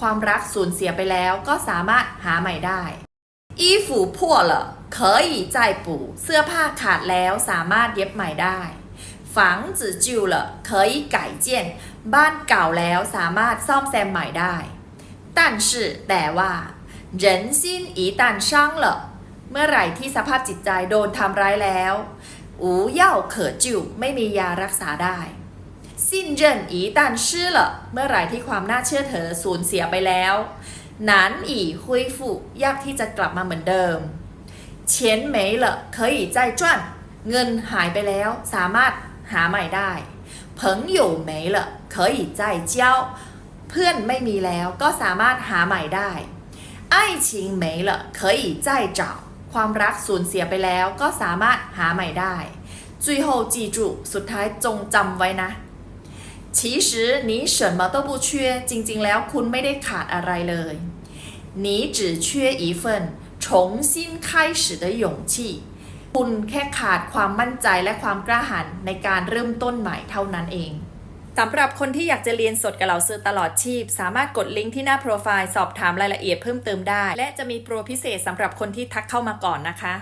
ความรักสูญเสียไปแล้วก็สามารถหาใหม่ได้衣服破了可以再补เสื้อผ้าขาดแล้วสามารถเย็บใหม่ได้房子旧了可以改建บ้านเก่าแล้วสามารถซ่อมแซมใหม่ได้但是แต่ว่า人心一旦伤了เมื่อไหร่ที่สภาพจิตใจโดนทำร้ายแล้ว无药可救ไม่มียารักษาได้ สิ้นเจินอีตันชื่อละเมื่อไรที่ความน่าเชื่อถือสูญเสียไปแล้วหนานอีฮุยฟุยากที่จะกลับมาเหมือนเดิมเฉียนเหมยเหอเคยใจจ้วนเงินหายไปแล้วสามารถหาใหม่ได้เพิงอยู่เหมยเหรอเคยใจเจ้า เพื่อนไม่มีแล้วก็สามารถหาใหม่ได้ไอ้ชิงเหความรักสูญเสียไปแล้วก็สามารถหาใหม่ได้จุยโสุดท้ายจงจำไว้นะ 其实你什么都不缺จริงๆ แล้วคุณไม่ได้ขาดอะไรเลย你只缺一份重新开始的勇气คุณแค่ขาดความมั่นใจและความกล้าหาญในการเริ่มต้นใหม่เท่านั้นเองสำหรับคนที่อยากจะเรียนสดกับเหล่าซื้อตลอดชีพ สามารถกดลิงก์ที่หน้าโปรไฟล์สอบถามรายละเอียดเพิ่มเติมได้ และจะมีโปรพิเศษสำหรับคนที่ทักเข้ามาก่อนนะคะ